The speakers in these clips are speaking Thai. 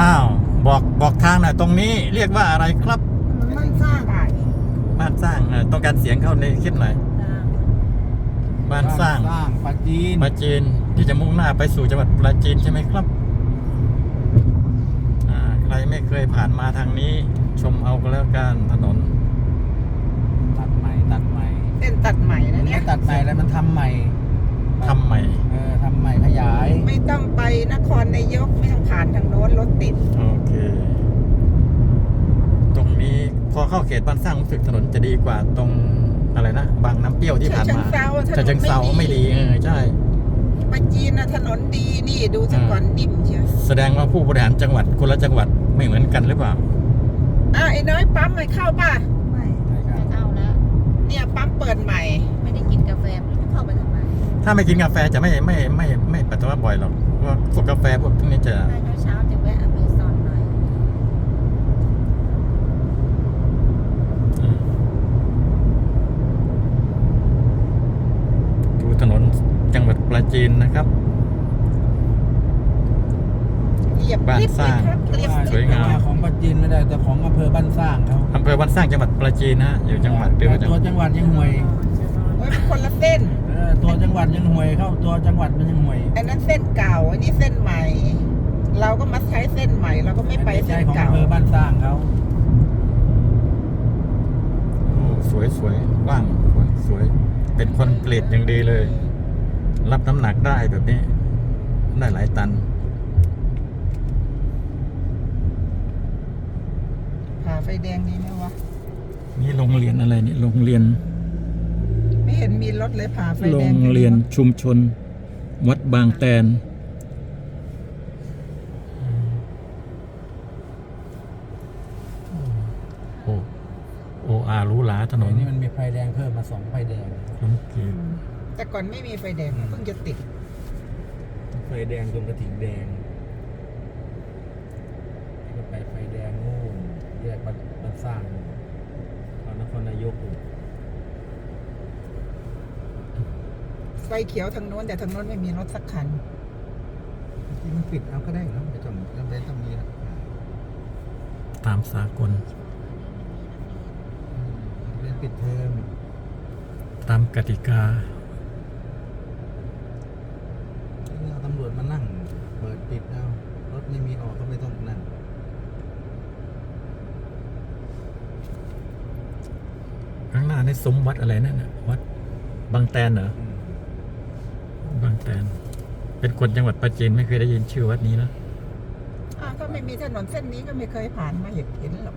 อ้าว บอกบอกทางหน่อยตรงนี้เรียกว่าอะไรครับ มันสร้างบ้านสร้างเออต้องการเสียงเข้าในคลิปหน่อยบ้านสร้างสร้างปลาจีนปราจีนที่จะมุ่งหน้าไปสู่จังหวัดปราจีนใช่ไหมครับอ่าใครไม่เคยผ่านมาทางนี้ชมเอาก็แล้วกันถนน ตัดใหม่ตัดใหม่เส้นตัดใหม่มันะนเนี่ไม่ยตัดใหม่แล้วมันทำใหม่ ทำใหม่เออทำใหม่ขยาย ไม่ต้องไปนครนายกไม่ต้องผ่านทางโน้นรถติด โอเค ตรงนี้พอเข้าเขตบ้านสร้างรู้สึกถนนจะดีกว่าตรงอะไรนะบางน้ำเปรี้ยวที่ผ่านมาฉะเชิงเทราถนนฉะเชิงเซาไม่ไม่ดี ดีเออใช่ ไปจีนนะถนนดีนี่ดูสก่อนดิ่มเชียวแสดงว่าผู้บริหารจังหวัดคนละจังหวัดไม่เหมือนกันหรือเปล่า อะไอ้น้อยปั๊มไม่เข้าป่ะ ไม่ใช่ครัไม่บเข้าแล้ว เนี่ยปั๊มเปิดใหม่ ไม่ได้กินกาแฟไม่รู้จะเข้าไปทำไม ถ้าไม่กินกาแฟจะไม่ไม่ไม่ไม่ปัสสาวะบ่อยหรอกเพราะว่าพวกกาแฟพวกพวกนี้จะ ถ้าเช้าๆจะแวะอเมซอนหน่อยดูถนนจังหวัดปราจีนนะครับ เหยียบบ้านลิฟต์สร้างเลยครับเรียบสวยงามแต่ของปลาจีนไม่ได้แต่ของอำเภอบ้านสร้างเขาอำเภอบ้านสร้างจังหวัดปราจีนนะฮะอยู่จังหวัดเดียวกับจังหตัววัดจังหวัดยังห่วย โอ้ยมันคนละเส้น เออตัวจังหวัดยังห่วยเข้าตัวจังหวัดมันยังห่วยอันนั้นเส้นเก่าอันนี้เส้นใหม่ เราก็มาใช้เส้นใหม่เราก็ไม่ไปอันนี้เส้ใช่นของเก่าอำเภอบ้านสร้างเขาโอ้สวยสวยกว้างสวยสวย เป็นคอนกรีตอย่างดีเลย รับน้ำหนักได้แบบนี้ ได้หลายตัน ผ่าไฟแดงดีไหมวะนี่โรงเรียนอะไรนี่โรงเรียนไม่ เห็นมีรถเลยผ่าไฟโรแดงงเรียนชุมชน วัดบางแตน โอ้โออาหรูหราถนเดี๋ยนวนี้มันมีไฟแดงเพิ่มมาสองไฟแดงคอนกรีตแต่ก่อนไม่มีไฟแดงเพิ่งจะติด ไฟแดงตรงกระถิ่งแดงแล้วก็ไปไฟแดงนู่นแยกบ้านบ้านสร้างเอานครนายกอยู่ ไฟเขียวทางโน้นแต่ทางโน้นไม่มีรถสักคันที่มันปิดเอาก็ได้นะไม่จำจำเป็นต้องมีนะตามสากลเรียนปิดเทอมตามกติกาเอาตำรวจมานั่ง เปิดปิดเอารถไม่มีออกก็ไม่ต้องนั่งข้างหน้านี่สมวัดอะไรนั่นน่ะวัดบางแตนเหรออืมบาง แตนเป็นคนจังหวัดปราจีนไม่เคยได้ยินชื่อวัดนี้นะอ้าวถ้าไม่มีถนนเส้นนี้ก็ไม่เคยผ่านมาเห็นเห็นหรอก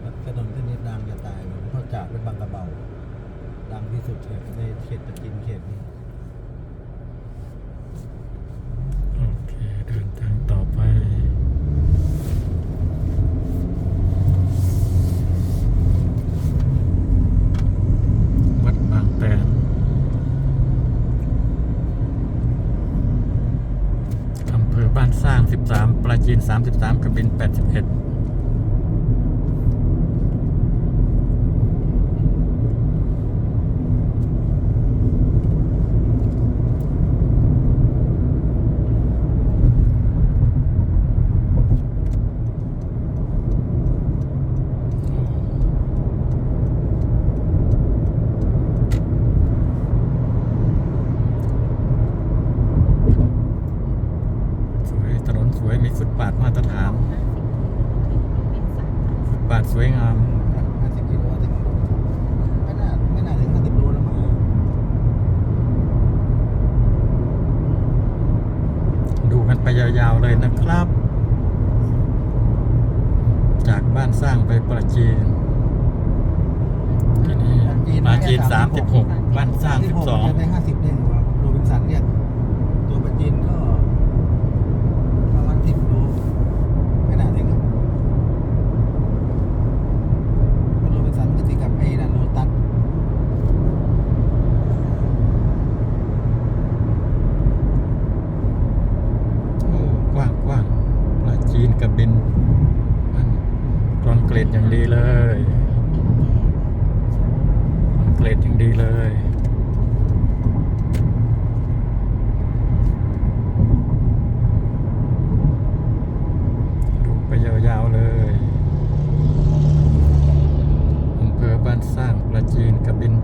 แล้วถนนเส้นนี้ดังจะตายเลยเพราะจากเป็นบางกระเบาดังที่สุดเขตในเขตตะกินเขตนี้ โอเค เดินทางต่อไป วัดบางแตนอำเภอบ้านสร้าง 13 ปราจีน 33กระปิน81 ดีเลยเกรดยังดีเลยดูไปยาวๆเลยอำเภอบ้านสร้างประจีนกระบิน 79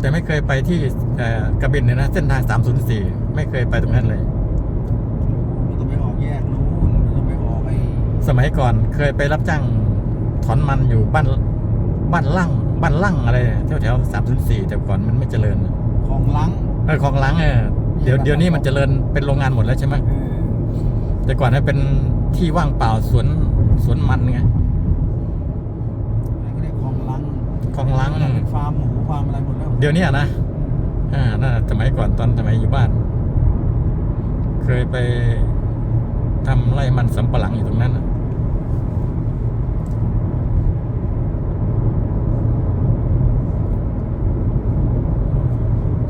แต่ไม่เคยไปที่กระบินเลยนะ เส้นทาง 304 ไม่เคยไปตรงนั้นเลย มัยก่อนเคยไปรับจ้างถอนมันอยู่บ้านบ้านลั่งบ้านลั่งอะไรแถวแถวสามศูนย์สี่แต่ก่อนมันไม่เจริญคลองลังเออของลังเออเดี๋ยวเดี๋ยวนี้มันเจริญเป็นโรงงานหมดแล้วใช่ไหมเออแต่ก่อนนั้นเป็นที่ว่างเปล่าสวนสวนมันไงอะไรก็เรียกคลองลังของลังมันเป็นฟาร์มหมูฟาร์มอะไรหมดแล้วเดี๋ยวนี้อะนะอ่านั่นน่ะสมัยก่อนตอนสมัยอยู่บ้าน เคยไปทำไร่มันสำปะหลังอยู่ตรงนั้นน่ะ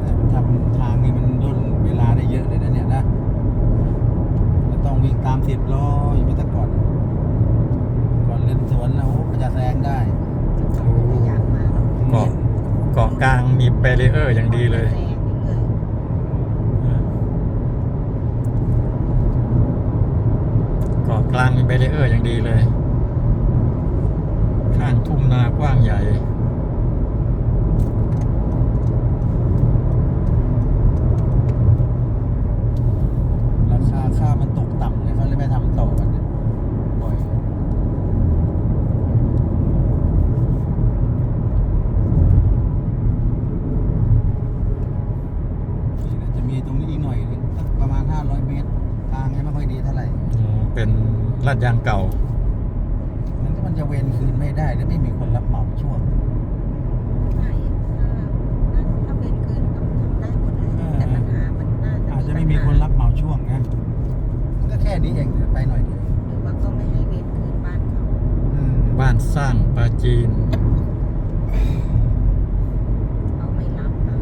แต่มันทำทางนี่มันย่นเวลาได้เยอะเลยนะเนี่ยนะแล้วต้องวิ่งตามสิบล้ออยู่ไม่แต่ก่อน ก่อนเล่นสวนนะโอ้ก็จะแซงได้ ไม่อยากมาหรอก เกาะเกาะกลางมีแบรีเออร์อย่างดีเลย แซงเรื่อย ลาะกลางมีแบรเออร์อย่างดีเลย ข้างทุ่งนากว้างใหญ่ ราคาข้าวมันตกต่ำเลยเขาเลยไม่ทำต่อกันเนี่ยปล่อยนี่นะจะมีตรงนี้อีกหน่อยนึงสักประมาณ 500 เมตร ทางยังไม่ค่อยดีเท่าไหร่ อืมเป็นลาดยางเก่า นั้นถ้ามันจะเวนคืนไม่ได้แล้วไม่มีคนรับเหมาช่วง ๆใช่ถ้าถ้าเป็นคืนก็ทำได้หมดเลยแต่ปัญหามันน่าจะ อาจจะไม่มีคนรับเหมา ช่วงนะมันก็แค่นี้เองเดี๋ยวไปหน่อยเดียวหรือว่าเขาไม่ให้เวรคืนบ้านเขาอืมบ้านสร้างปลาจีน เขาไม่รับนะ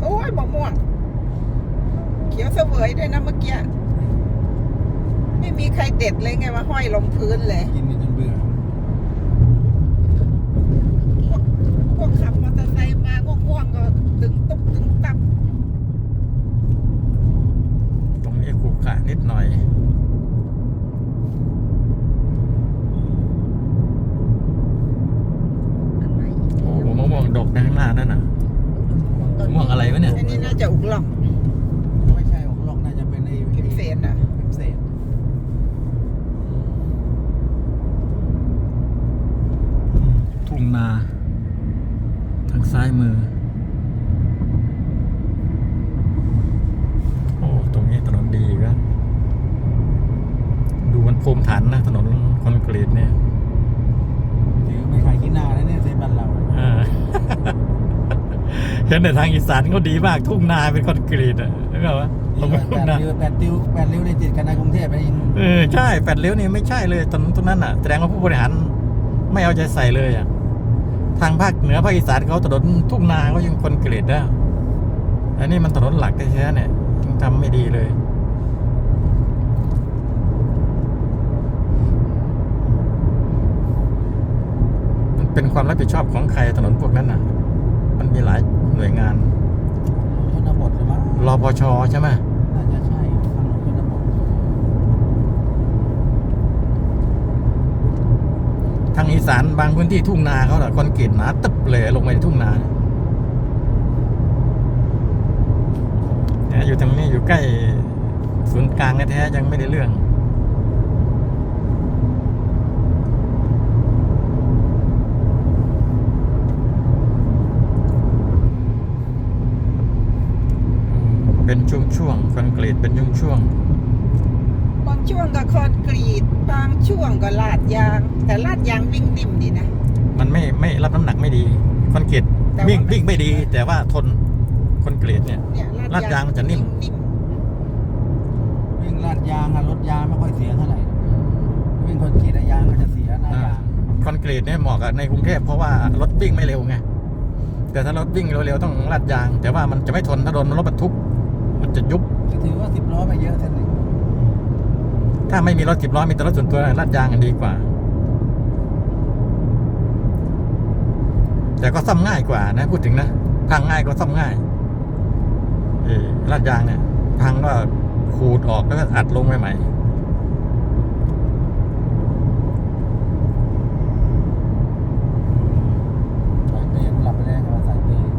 โอ้ยมะม่วงเขียวเสวยด้วยนะเมื่อกี้ ไม่มีใครเด็ดเลยไงว่าห้อยลงพื้นเลย กินจนเบื่อ พวกพวกขับมอเตอร์ไซค์มาง่วงๆก็ตึงตุ๊บตึงตับ ตรงนี้ขรุขระนิดหน่อย อะไรอีก โอ้ แล้ว โหมะม่วงดก นะข้างหน้านั่นน่ะต้นม่วงอะไรวะเนี่ยอันนี้น่าจะอุกหล่องไม่ใช่ของลอกน่าจะเป็นไอ้พิมเสนอะพิมเศษทุ่งนา ทางซ้ายมือโอ้ ตรงนี้ถนนดีอีก็ดูมันภูมิฐานนะ ถนนคอนกรีตเนี่ย ถือไม่ขายขี้หน้าแล้วเนี่ยเซนบ้านเรา เออ เห็นในทางอีสานเขาดีมากทุ่งนาเป็นคอนกรีตอะนึกออกปะตรงแปทุ่งดนาริ้วแปดริ้วแปดริ้วในติดกันในกรุงเทพไปเองเออใช่แปดเลี้ยวนี่ไม่ใช่เลยถนนตรงนั้นอะแสดงว่าผู้บริหารไม่เอาใจใส่เลยอะทางภาคเหนือภาคอีสานเขาถนนทุ่งนาเขายังคอนกรีตได้อันนี้มันถนนหลักแท้ๆเนี่ยยังทำไม่ดีเลย มันเป็นความรับผิดชอบของใครถนนพวกนั้นน่ะ มันมีหลายหน่วยงานชนบทหรือมั้งรอพชใช่ไหมน่าจะใช่ทางชนบททางอีสานบางพื้นที่ทุ่งนาเขาอะคอนกรีตหนาตึบเลยลงไปในทุ่งนาเนี่ยอยู่ตรงนี้อยู่ใกล้ศูนย์กลางแท้ๆยังไม่ได้เรื่อง เป็นช่วงๆคอนกรีตเป็นช่วงบางช่วงก็คอนกรีตบางช่วงก็ลาดยาง แต่ลาดยางวิ่งนิ่มดีนะๆมันไม่ไม่รับน้ำหนักไม่ดีคอนกรีตแต่ว่าวิ่งวิ่งไม่ดี แต่ว่าทนคอนกรีตเนี่ยเนี่ยลาดยางมันจะนิ่มนิ่มวิ่งลาดยางอะรถยางไม่ค่อยเสียเท่าไหร่วิ่งคนขี่ระยางก็จะเสียหน้ายางคอนกรีตเนี่ยเหมาะกับในกรุงเทพเพราะว่ารถวิ่งไม่เร็วไงแต่ถ้ารถวิ่งเร็วๆต้องลาดยาง แต่ว่ามันจะไม่ทนถ้าโดนรถบรรทุกมัน จะยุบก็ถือว่าสิบล้อไม่เยอะเท่านี้ถ้าไม่มีรถสิบล้อมีแต่รถส่วนตัวลาดยางกันดีกว่า แต่ก็ซ่อมง่ายกว่านะ พูดถึงนะพังง่ายก็ซ่อมง่ายเออลาดยางเนี่ยพังก็ขูดออกแล้วก็อัดลงใหม่สายเปย์หลับไปแล้วว่าสายเปย์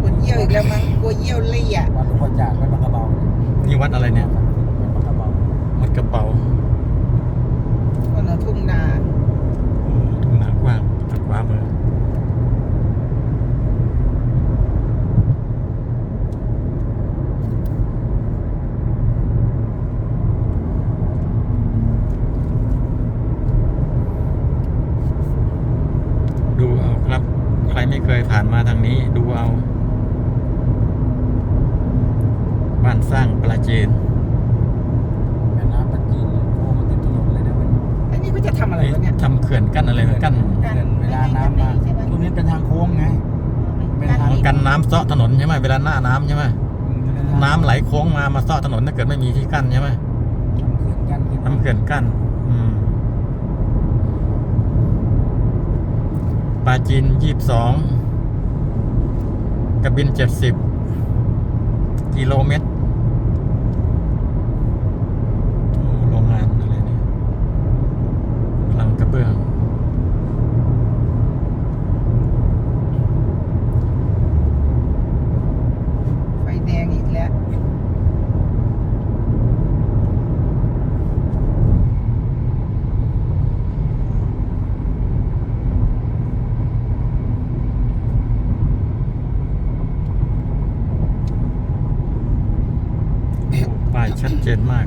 ปวดเยี่ยว อีกแล้วมั้งกลัวเยี่ยวเลี่ยวัดหลวงพ่อจากวัดบางกระเบานี่วัดอะไรเนี่ยวัดบางกระเบาวัดกระเป๋าคนละทุ่งนาทุ่งนากว้างทางขวามือดูเอาครับ ใครไม่เคยผ่านมาทางนี้ดูเอา บ้านสร้างปลาจีนแม่น้ำปัจจีนโอ้มันติดถนนเลยนะมันอันนี้ก็จะทำอะไรวะเนี่ย ทำเขื่อนกั้นอะไรนะกั้นเขื่อนเวลาน้ำมาตรงนี้เป็นทางโค้งไง เป็นทาง กันน้ำเซาะถนนใช่ไหมเวลาหน้าน้ำใช่ไหมน้ำไหลโค้งมามาเซาะถนนถ้าเกิดไม่มีที่กั้นใช่ไหมทำเขื่อนกั้นขึ้นมาทำเขื่อนกั้นอืมปลาจีนยี่สิบสองกระบินเจ็ดสิบกิโลเมตรโอ้โรงงานอะไรเนี่ย ลังกระเบื้อง ไฟแดงอีกแล้ว ป้ายชัดเจนมาก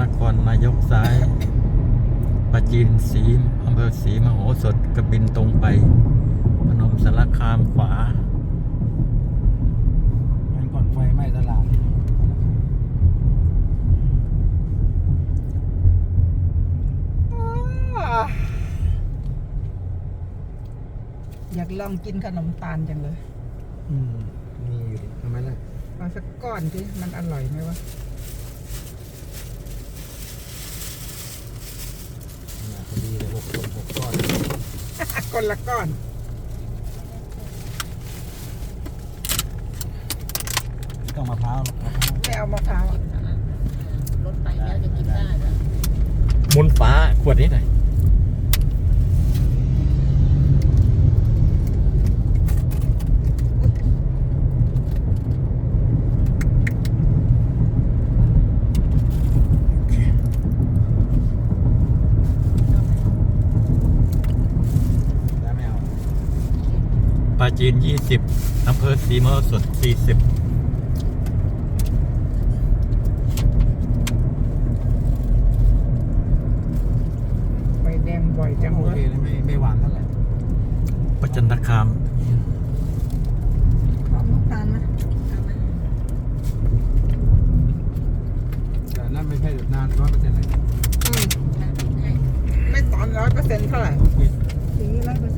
นครนายกซ้ายปราจีนสีอำเภอ ศรีมโหสถกระบินตรงไป พนมสารคามขวามันก่อนไฟไหม้ตลาดอ้าอยากลองกินขนมตาลจังเลย อืมมีอยู่ดิทำไมล่ะเอาสักก้อนที่มันอร่อยไหมวะ ขนาดพอดีเลยหกคนหกก้อน คนละก้อนต้องมะพร้าวมะพร้าวไม่เอามะพร้าวอะรถไปแล้วจะกินได้เหรอมุนฟ้าขวดนี้หน่อย 40อำเภอสีมรสุด40ไฟแดงบ่อยจังโอเลคยไม่ไม่หวานเท่าไหร่ประจันตคามหอมลูกตาลไหมแต่นั่นไม่ใช่หยุดนานร้อยเปอร์เซ็นต์เลยไม่ตอนร้อยเปอร์เซ็นต์เท่าไหร่ สีร้อยเปอร์เซ็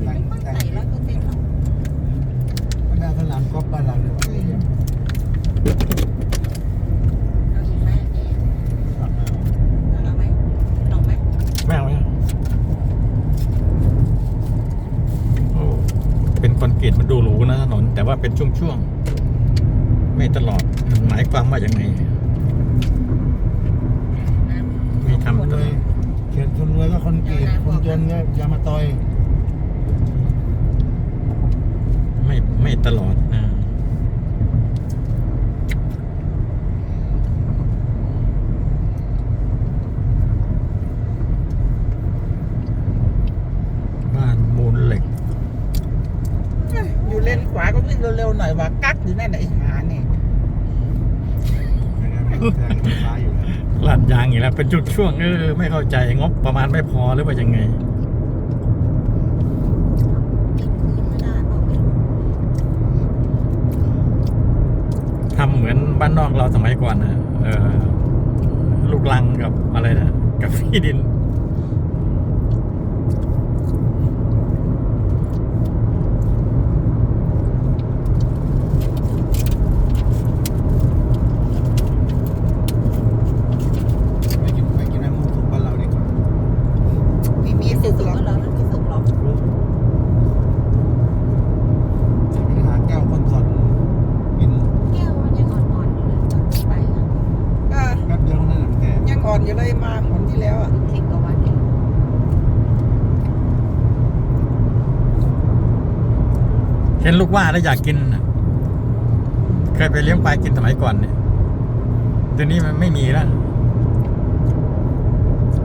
นต์ นามกอล์ฟบ้านเราเนี่ยอืมเอาอีกไหมเอ๊ะเอาไหมลองไหมแม่เอาไหมโอ้เป็นคอนกรีตมันดูหรูนะถนน แต่ว่าเป็นช่วงๆ ไม่ตลอด หมายความว่าอย่างไงน้ำไม่ทำคนรวยเขียนคนรวยก็คนกรีดคนจนก็ยามาตอย ไม่ไม่ตลอดนะบ้านมูลเหล็กเอ้ยอยู่เลนขวาก็วิ่งเร็วๆหน่อยว่ากักอยู่นั่นน่ะไอ้หาเนี่ยลาดยางอีกแล้วเป็นจุดช่วงๆเออไม่เข้าใจงบประมาณไม่พอหรือว่ายังไง กินไม่ได้บอกไม่รู้ ทำ เหมือนบ้านนอกเราสมัยก่อนนะเออลูกลังกับอะไรนะกับที่ดิน ไปกินไปกินน้ำมูกสุกบ้านเราดีกว่า ไม่มี ไม่ สุ สุ ก ก หรอก แล้วเหรอไม่สุกหรอก จะไปหาแก้วคนสดกิน แก้วมันยังอ่อน อ่อนอยู่เลยมาหนที่แล้วอะ สิบกว่าวันเอง เห็นลูก ว่าแล้วอยากกินน่ะเคยไปเลี้ยงปลากินสมัยก่อนเนี่ยเดี๋ยวนี้มันไม่มีแล้ว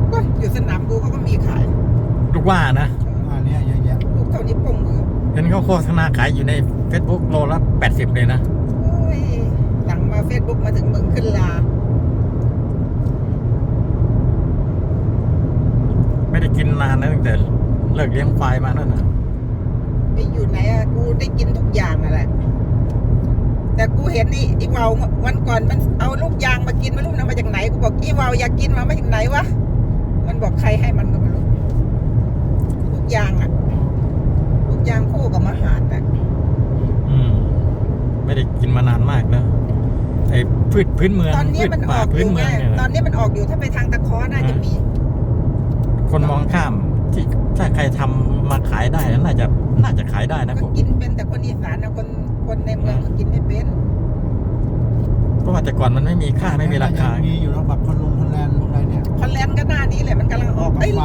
โอ้ยอยู่สนามกูเขาก็มีขาย ลูกว่านะอันเนี้ยเยอะแยะลูกเท่านี้วโป้งมือเห็นเขาโฆษณาขายอยู่ใน Facebook โลละแปดสิบเลยนะโอ้ยหลังมาเฟซบุ๊กมาถึงมึงขึ้นลา ไม่ได้กินนานนะตั้งแต่เลิกเลี้ยงควายมานั่นนะ ไปอยู่ไหนอะกูได้กินทุกอย่างนั่นแหละแต่กูเห็นนี่อีวาววันก่อนมันเอาลูกยางมากินไม่รู้นะมาจากไหนกูบอกอีวาวอยากกินมามาจากไหนวะมันบอกใครให้มันก็ไม่รู้ลูกยางอะลูกยางคู่กับมหาดอะอืมไม่ได้กินมานานมากแล้วไอ้พืชพื้นเมืองตอนนี้พืชมันอป่าอกอพื้นยู่เมืไงองเนี่ยตอนนะนี้มันออกอยู่ถ้าไปทางตะเคอน่าจะมี คนมองข้ามที่ถ้าใครทำมาขายได้น่าจะ น่าจะขายได้นะผก็มกินเป็นแต่คนอีสานนะคนคนในเมืองก็กินไม่เป็นเพราะว่าแต่ก่อนมันไม่มีค่าไม่มีราคา มีอยู่แล้วแบบคอนลงคอนแลนด์พวกอะไรเนี่ยคอนแลนด์ก็หน้านี้แหละมันกำลังออกต้องเอ้ยไฟ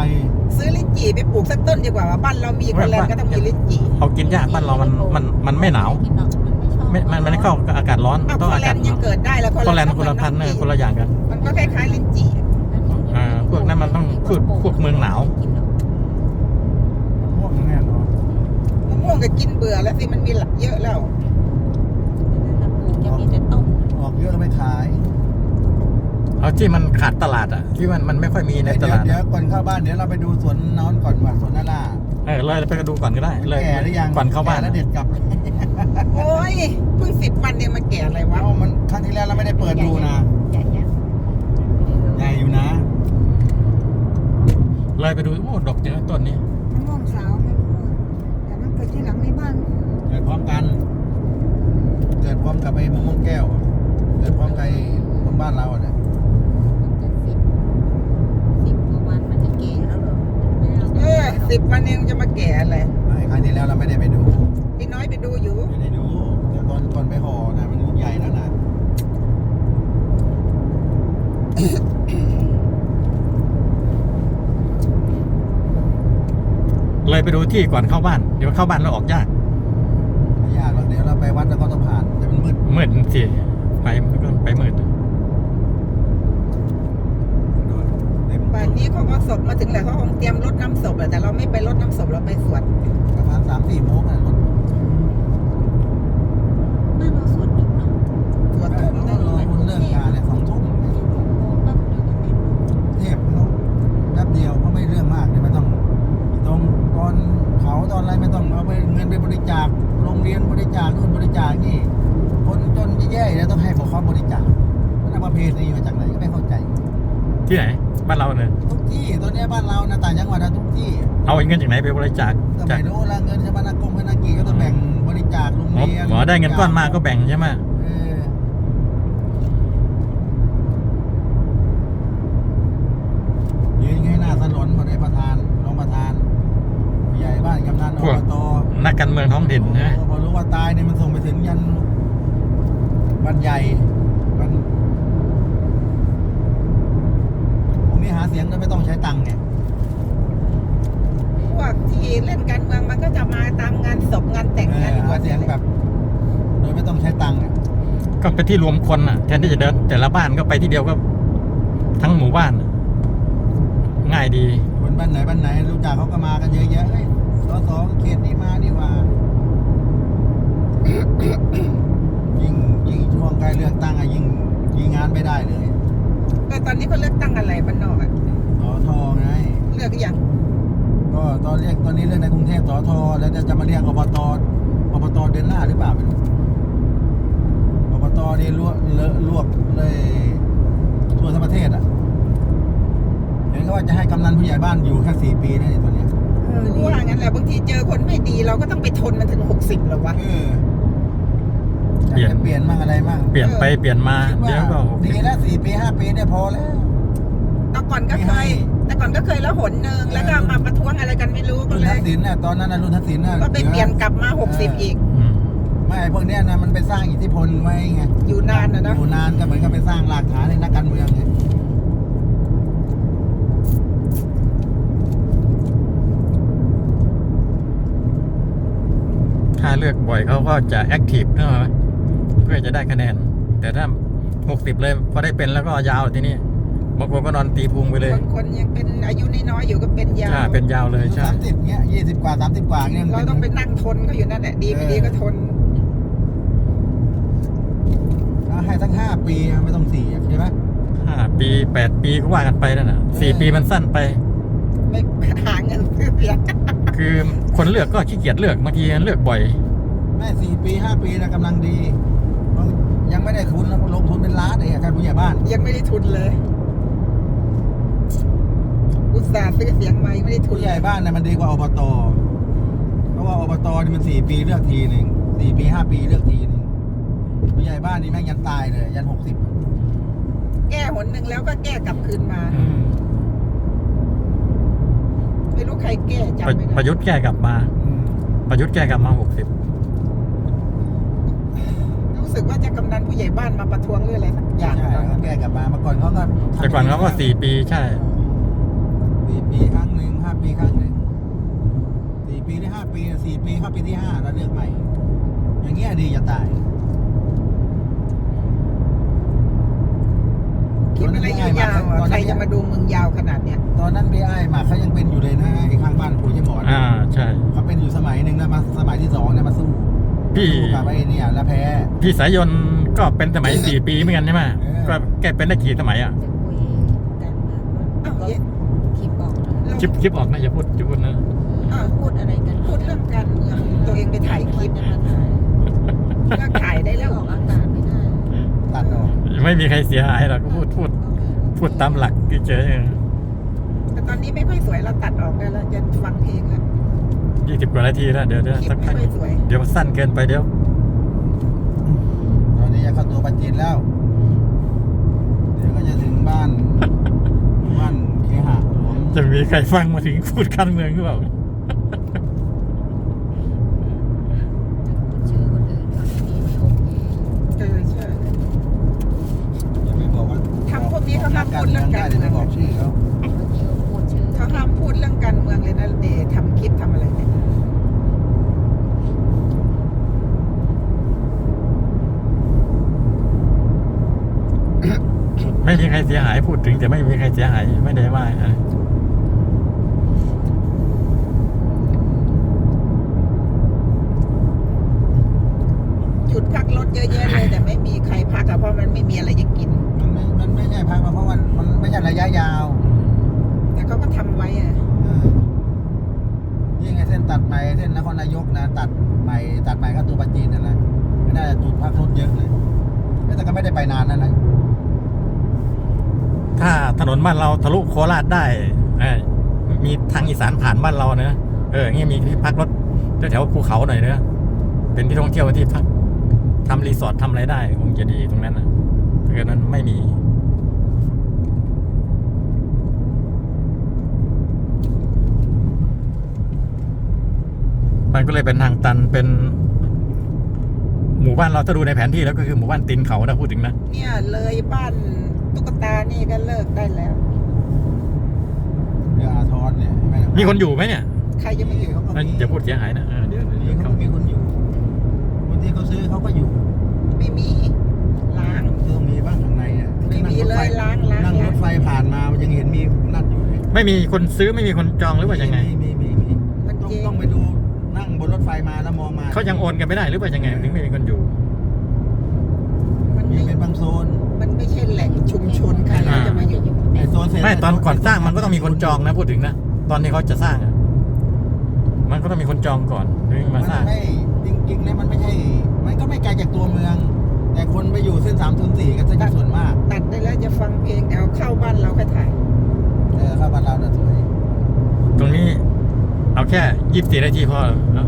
ซื้อลิ้นจี่ไปปลูกสักต้นดีกว่าว่าบ้านเรามีคอนแลนด์ก็ต้องมีลิ้นจี่เอากินยากบ้านเรามันมันมันไม่หนาวกินหรอกมันไม่ชอบไม่มันมันไม่เข้ากับอากาศร้อนอ้าวต้องคออานแลกาศนด์ยังเกิดได้แล้วคอแลนด์คนละพันธุ์เนี่ยคนละอย่างกัน มันก็คล้ายๆลิ้นจี่อ่าพวกนั้นมันต้องพวกพวกเมืองหนาวกินหรอกพวกแน่นอน มะม่ว งก็กินเบื่อแล้วสิมันมีหลักเยอะแล้วนั่นน่ะปลูกจะมีแต่ต้มออกเยอะแล้วไม่ขายเอาที่มันขาดตลาดอะ ที่มันมันไม่ค่อยมีในตเดี๋ยวลาดเดี๋ยอะวก่อนเข้าบ้านเดี๋ยวเราไปดูสวนน้อนก่อนว่าสวนนาราเออเลยไปดูก่อนก็ได้เลยแก่หรือยังก่อนเข้าบ้านแก่แล้วเด็ดกลับโอ้ยเพิ่งสิบวันเองมาแก่อะไรวะเอ้ามันครั้งที่แล้วเราไม่ได้เปิดดูนะใหญ่ยักษ์ใหญ่อยู่นะเลยไปดูโอ้ดอกเยอะต้นนี้ มะม่วงสาวไม่รู้อะแต่มันเกิดที่หลังในบ้าน เกิดพร้อมกัน เกิด พร้อมกับไอ้มะม่วงแก้วอะเกิดพร้อมกับไอ้ของบ้านเราอะเนี่ยจะสิบสิบกว่าวันมันจะแก่แล้วเหรอไม่เอาเออสิบวันเองจะมาแก่อะไรไอ้ครั้งที่แล้วเราไม่ได้ไปดู พี่น้อยไปดูอยู่ ไม่ได้ดูแต่ตอนตอนไปห่อนะมันลูกใหญ่แล้วนะ เลยไปดูที่ก่อนเข้าบ้าน เดี๋ยวเข้าบ้านแล้วออกยาก ไม่ยากหรอกเดี๋ยวเราไปวัดแล้วก็ต้องผ่านแต่ มันมืดมืดสิไปมันก็ไปมืดด้วยเต็มป่านนี้เขาก็ศพมาถึงแหละเขาคงเตรียมรดน้ำศพแหละแต่เราไม่ไปรดน้ำศพเราไปสวดประมาณสามสี่โมงนะรถบ้านเราสวนดึกเนาะสวดทุ่มหนึงรอคนเลิกงานเนี่ยสองทุ่มแป๊บเดียวก็เสร็จเทพเขาแป๊บเดียวเขาไม่เรื่องมากเนี่ยไม่ต้องตรงตอนเผาตอนอะไรไม่ต้องเอาไปเงินไปบริจาคโรงเรียนบริจาคนู่นบริจาคนี่คน จนแย่ๆเนี่ยต้องให้พวกเขาบริจาคมันเอาประเพณีมาจากไหนก็ไม่เข้าใจ ที่ไหน บ้านเราเนี่ยทุกที่ตอนนี้บ้านเรานะต่างจังหวัดนะทุกที่เอาเงินจากไหนไปบริจาคก็จากไม่รู้ละเงินชาวบ้านนากงพนากีก็ต้องแบ่งบริจาคโรงหมอเรียนหมอได้เงินก้อนมาก็แบ่งใช่ไหมเออยืนให้หน้าถนนพอได้ประธานรองประธานผู้ใหญ่บ้านกำนันอบต นักการเมืองท้องถิ่นนะโอ้พอรู้ว่าตายเนี่ยมันส่งไปถึงยัน วันใหญ่วันผมนี่หาเสียงโดยไม่ต้องใช้ตังค์เนี่ยพวกที่เล่นการเมืองมันก็จะมาตามงานศพงานแต่งานเอองหาบวชเสียงแบบ โดยไม่ต้องใช้ตังค์อะก็ไปที่รวมคนอะแทนที่จะเดิน แต่ละบ้านก็ไปที่เดียวก็ ทั้งหมู่บ้านอะง่ายดี คนบ้านไหนบ้านไหนรู้จักเขาก็มากันเยอะแยะเอ้ยสอสอเขตนี้มานี่หว่า ยิ่งยิ่งช่วงใกล้เลือกตั้งอะยิ่งยิ่งงานไม่ได้เลยก็ตอนนี้เขาเลือกตั้งอะไรบ้านนอกอะสอทอไง เลือกหรือยังก็ตอนเรียกตอนนี้เรื่องในกรุงเทพสอทอแล้วจะจะมาเรียกอบตอบตเดือนหน้าหรือเปล่าไม่รู้อบตนี่ลวกเลอะลวกเลยทั่วทั้งประเทศอะเห็นเขาว่าจะให้กำนันผู้ใหญ่บ้านอยู่แค่สี่ปีนะไอ้ตัวเนี้ย เออกูดีว่างั้นแหละบางทีเจอคนไม่ดีเราก็ต้องไปทนมันถึงหกสิบหรอวะ เออ เปลี่ยนเปลี่ยนมากอะไรมากเปลี่ยนไปเปลี่ยนมาเยอะกว่าดีแล้วสี่ปีห้าปีเนี่ยพอแล้วแต่ก่อนก็เคย แต่ก่อนก็เคยแล้วหนึ่งแล้วก็มาประท้วงอะไรกันไม่รู้ก็รนเลทัย กษิณน่ยตอนนั้นรุ่นทักษิณนี่ยก็ไปเปลี่ยนกลับมาหกสิบอีกไม่พวกเนี้ยนะมันไปสร้างอิทธิพลไว้ไงอยู่นานนะนะอยู่นานก็เหมือนกับไปสร้างรากฐานในนักการเมืองไงถ้าเลือกบ่อยเขาก็จะแอคทีฟเนอะ พื่อจะได้คะแนน แต่ถ้าหกสิบเลยพอได้เป็นแล้วก็ยาวทีนี้บางคนก็นอนตีพุงไปเลยบางคนยังเป็นอายุน้อยๆอยู่ก็เป็นยาใช่วเป็นยาวเลยใช่สามสิบเงี้ยยี่สิบกว่าสามสิบกว่าเงี้ยเราต้องไปนั่งทนเขาอยู่นั่นแหละดีไม่ดีก็ทนเอาให้สักห้าปีไม่ต้องสี่ใช่ไหมห้าปีแปดปีก็ว่ากันไปนั่นน่ะสี่ปีมันสั้นไปไม่หาเงินซื้อเสียงคือคนเลือกก็ขี้เกียจเลือกบางทีเลือกบ่อย แม่สี่ปีห้าปีนะกำลังดีเพราะ ยังไม่ได้ทุนแล้วลงทุนเป็นล้านเองอะการผู้ใหญ่บ้านยังไม่ได้ทุนเลย อุตส่าห์ซื้อเสียงมายังไม่ได้ทุนผู้ใหญ่บ้านเนี่ยมันดีกว่าอบตเพราะว่าอบตนี่มันสี่ปีเลือกทีหนึ่งสี่ปีห้าปีเลือกทีหนึ่งผู้ใหญ่บ้านนี่แม่งยันตายเลย ยันหกสิบแก้หนหนึ่งแล้วก็แก้กลับคืนมาไม่รู้ใครแก้จำประไม่ได้ประยุทธ์แก้กลับมา ประยุทธ์แก้กลับมาหกสิบรู้ สึกว่าจะกำนันผู้ใหญ่บ้านมาประท้วงเรื่องอะไรสักอย่างใช่เขาแก้กลับมาเมื่อก่อนเขาก็ทำแต่ก่อนเขาก็สี่ปีใช่ สี่ปีครั้งหนึ่งห้าปีครั้งหนึ่งสี่ปีได้ห้าปีสี่ปีเข้าปีที่ห้าแล้วเลือกใหม่ อย่างเงี้ยดีจะตายคิดอะไรยาวๆอะใครจะมาดูมึงยาวขนาดเนี้ยตอนนั้นพี่ไอ้หมากเขายังเป็นอยู่เลยนะไอ้ข้างบ้านปู่ยี่หมอนอ่าใช่เขาเป็นอยู่สมัยหนึ่งนะมาสมัยที่สองเนี่ยมาสู้ พี่สู้กับไอ้เนี่ยแล้วแพ้ พี่สายยนต์ก็เป็นสมัยสี่ปีเหมือนกันใช่ไหมเออ ก็แกเป็นได้กี่สมัยอะ จะคุยกันมาอ้าวก็เยคลิปบอกนะคลิปคลิปออกนะอย่าพูดอย่าพูดนะอ้าวพูดอะไรกันพูดเรื่องการเมืองตัวเองไปถ่ายคลิปจะมาถ่ายก็ถ่ายได้ได้แล้วออกอากาศไม่ได้ตัดออกไม่มีใครเสียหายหรอกก็พูดพูดพูดตามหลักเฉยแต่ตอนนี้ไม่ค่อยสวยเราตัดออกได้แล้วจะฟังเพลงแล้ว ยี่สิบกว่านาทีแล้วเดี๋ยวเดี๋ยวคลิปสักไม่พักค่อยสวยเดี๋ยวสั้นเกินไปเดี๋ยว ตอนนี้จะเข้าตัวปัจจิตแล้ว เดี๋ยวก็จะถึงบ้าน บ้านเคหะหลวงจะมีใครฟังมาถึงพูดการเมืองหรือเปล่าชื่อคนอื่นเขาไม่ดีไม่โอเคเออใช่อย่าไปบอกว่าทำพวกนี้เขาห้ามพูดเรื่องการได้เมืแต่องไม่บอกชื่อเขาบางทีก็ พูดชื่อเขาห้ามพูดเรื่องการเมืองเลยนะเดทำคลิปทำอะไรเนี่ยไม่มีใครเสียหายพูดถึง แต่ไม่มีใครเสียหายไม่ได้ว่าอะไรจุดพักรถเยอะแยะเลย แต่ไม่มีใครพักอะเพราะมันไม่มีอะไรจะกิน มันไม่มันไม่ใช่พักมาเพราะมันมันไม่ใช่ระยะยาว แต่เขาก็ทำไว้อะ เออยิ่งไอ้เส้นตัดใหม่เส้ นายกนะ ตัดใหม่ตัดใหม่ก็ตัวปัจจีนนะนะไม่ได้จุดพักรถเยอะเลยแต่ก็ไม่ได้ไปนานนั่นนะถ้าถนนบ้านเราทะลุโคราชได้มีทางอีสานผ่านบ้านเราเนอะเอออย่างงี้มีที่พักรถแถวภูเขาหน่อยเนอะเป็นที่ท่องเที่ยวที่พักทำรีสอร์ททำอะไรได้คงจะดีตรงนั้นนะเพราะฉะนั้นไม่มี มันก็เลยเป็นทางตันเป็น หมู่บ้านเราถ้าดูในแผนที่แล้วก็คือหมู่บ้านตีนเขานะพูดถึงนะเนี่ยเลยบ้านตุ๊กตานี่ก็เลิกได้แล้วเรืออาทรเนี่ยไม่ได้มีคนอยู่ไหมเนี่ยใครจะไม่อยู่เขาก็เอ้ยมีอย่าพูดเสียหายนะเออเดี๋ยวมีเดี๋ยวเขาเขาก็มีคนอยู่ คนที่เขาซื้อเขาก็อยู่ไม่มีล้างต้องมีบ้างข้างในอะไม่มีนั่งรถเลไฟยล้างล้างนั่งรล้างถไฟผ่านมามันยังเห็นมีนั่นอยู่เลยไม่มีคนซื้อไม่มีคนจองหรือว่ายังไง มีมีมีมีมันต้องเจ๊ง ต้องไปดูนั่ง บนรถไฟมาแล้วมองมาเขายังโอนกันไม่ได้หรือว่ายังไงถึงไม่มีคนอยู่มันมีไม่เป็นบางโซน มันไม่ใช่แหล่งชุมชนใครเขาจะมาอยู่ไอโซนเสร็จไม่ตอนก่อนสร้างมันก็ต้องมีคนจองนะพูดถึงนะตอนที่เขาจะสร้างอะมันก็ต้องมีคนจองก่อนถึงมัมานสร้างไม่จริงๆเนี่ยมันไม่ใช่ มันก็ไม่ไกลจากตัวเมือง แต่คนไปอยู่เส้นสามศูนย์สี่กันซะส่วนมาก ตัดได้แล้วจะฟังเพลงแต่เอาเข้าบ้านเราก็ถ่ายเออเข้าบ้านเราน่ะสวยตรงนี้ เอาแค่ยี่สิบสี่นาทีพอเอา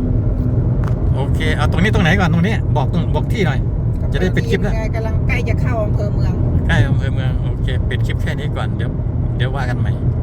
โอเค เอาตรงนี้ตรงไหนก่อนตรงนี้บอกตรงบอกที่หน่อย จะได้ปิดคลิปแล้วไงกำลังใกล้จะเข้าอำเภอเมือง ใกล้อำเภอเมือง โอเค ปิดคลิปแค่นี้ก่อน เดี๋ยว เดี๋ยวว่ากันใหม่เ